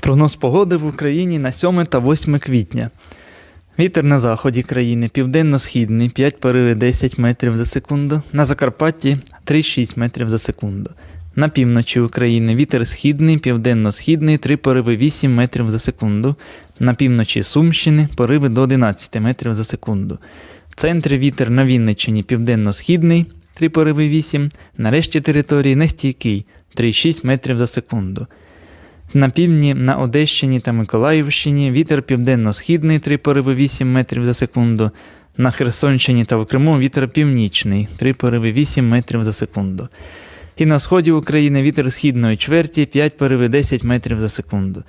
Прогноз погоди в Україні на 7 та 8 квітня. Вітер на заході країни південно-східний 5 пориви 10 метрів за секунду, на Закарпатті 3-6 метрів за секунду. На півночі України вітер східний, південно-східний 3 пориви 8 метрів за секунду. На півночі Сумщини пориви до 11 метрів за секунду. В центрі вітер на Вінниччині південно-східний 3 пориви 8, на решті території нестійкий 3-6 метрів за секунду. На півдні, на Одещині та Миколаївщині вітер південно-східний 3 пориви 8 метрів за секунду. На Херсонщині та в Криму вітер північний 3 пориви 8 метрів за секунду. І на сході України вітер східної чверті 5 пориви 10 метрів за секунду.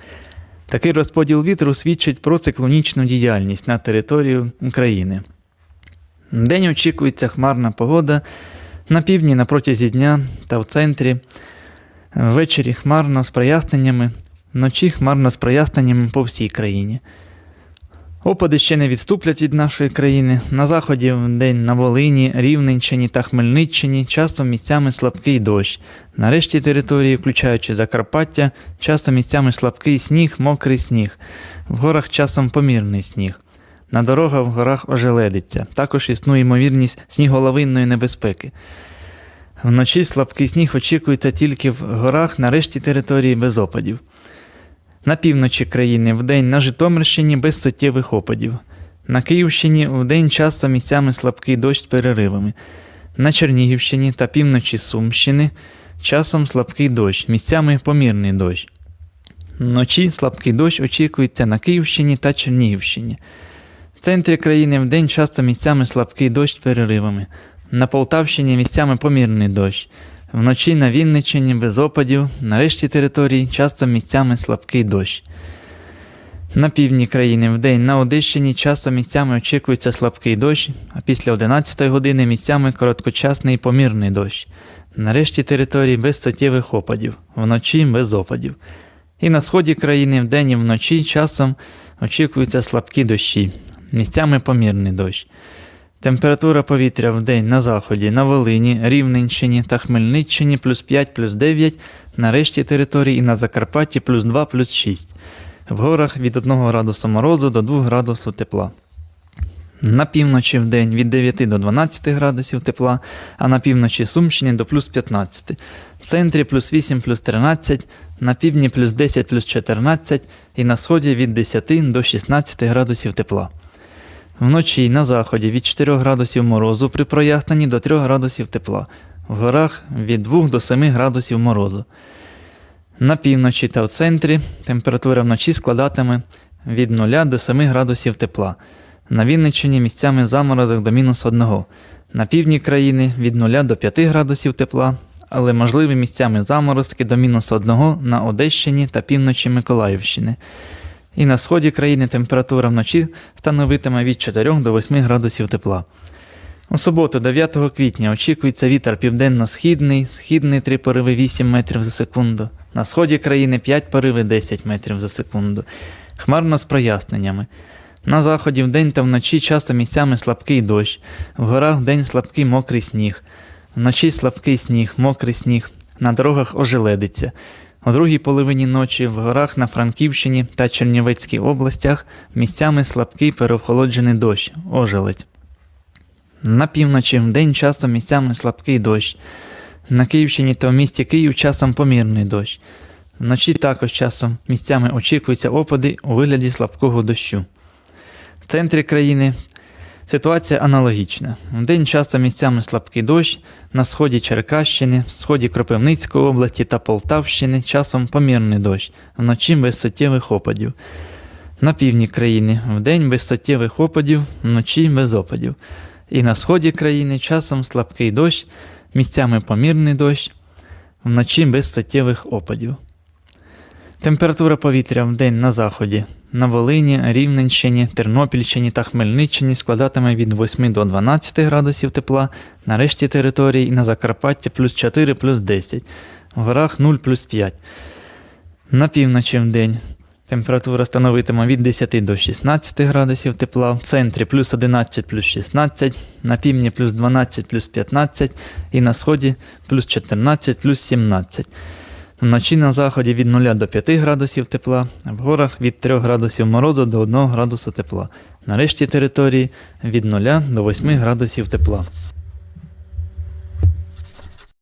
Такий розподіл вітру свідчить про циклонічну діяльність на територію України. День очікується хмарна погода на півдні на протязі дня та в центрі. Ввечері хмарно з проясненнями, вночі хмарно з проясненнями по всій країні. Опади ще не відступлять від нашої країни. На заході в день на Волині, Рівненщині та Хмельниччині часом місцями слабкий дощ. На решті території, включаючи Закарпаття, часом місцями слабкий сніг, мокрий сніг. В горах часом помірний сніг. На дорогах в горах ожеледиться. Також існує ймовірність сніголовинної небезпеки. Вночі слабкий сніг очікується тільки в горах на решті території без опадів. На півночі країни вдень на Житомирщині без суттєвих опадів. На Київщині вдень часом місцями слабкий дощ з переривами. На Чернігівщині та півночі Сумщини часом слабкий дощ, місцями помірний дощ. Вночі слабкий дощ очікується на Київщині та Чернігівщині. В центрі країни вдень часто місцями слабкий дощ з переривами. На Полтавщині місцями помірний дощ. Вночі на Вінниччині без опадів, на решті територій часто місцями слабкий дощ. На півдні країни вдень на Одещині часом місцями очікується слабкий дощ, а після 11 години місцями короткочасний помірний дощ. На решті територій без суттєвих опадів, вночі без опадів. І на сході країни вдень і вночі часом очікуються слабкі дощі, місцями помірний дощ. Температура повітря в день на заході, на Волині, Рівненщині та Хмельниччині плюс 5 плюс 9, на решті територій і на Закарпатті плюс 2 плюс 6. В горах від 1 градусу морозу до 2 градусів тепла. На півночі в день від 9 до 12 градусів тепла, а на півночі Сумщини до плюс 15. В центрі плюс 8 плюс 13, на півдні плюс 10 плюс 14 і на сході від 10 до 16 градусів тепла. Вночі на заході від 4 градусів морозу при проясненні до 3 градусів тепла. В горах від 2 до 7 градусів морозу. На півночі та в центрі температура вночі складатиме від 0 до 7 градусів тепла. На Вінниччині місцями заморозок до мінус 1. На півдні країни від 0 до 5 градусів тепла, але можливі місцями заморозки до мінус 1 на Одещині та півночі Миколаївщини. І на сході країни температура вночі становитиме від 4 до 8 градусів тепла. У суботу, 9 квітня, очікується вітер південно-східний, східний 3 пориви 8 метрів за секунду. На сході країни 5 пориви 10 метрів за секунду. Хмарно з проясненнями. На заході вдень та вночі часом місцями слабкий дощ, в горах вдень слабкий мокрий сніг, вночі слабкий сніг, мокрий сніг, на дорогах ожеледиться. У другій половині ночі в горах на Франківщині та Чернівецькій областях місцями слабкий переохолоджений дощ, ожеледь. На півночі вдень часом місцями слабкий дощ. На Київщині та в місті Київ часом помірний дощ. Вночі також часом місцями очікуються опади у вигляді слабкого дощу. В центрі країни ситуація аналогічна. Вдень часом місцями слабкий дощ, на сході Черкащини, в сході Кропивницької області та Полтавщини часом помірний дощ, вночі без суттєвих опадів. На півдні країни вдень без суттєвих опадів, вночі без опадів. І на сході країни часом слабкий дощ, місцями помірний дощ, вночі без суттєвих опадів. Температура повітря в день на заході. На Волині, Рівненщині, Тернопільщині та Хмельниччині складатиме від 8 до 12 градусів тепла, на решті територій і на Закарпатті плюс 4 плюс 10, в горах 0 плюс 5. На півночі в день температура становитиме від 10 до 16 градусів тепла, в центрі плюс 11 плюс 16, на півдні плюс 12 плюс 15 і на сході плюс 14 плюс 17. Вночі на заході від 0 до 5 градусів тепла, в горах від 3 градусів морозу до 1 градуса тепла. Нарешті території від 0 до 8 градусів тепла.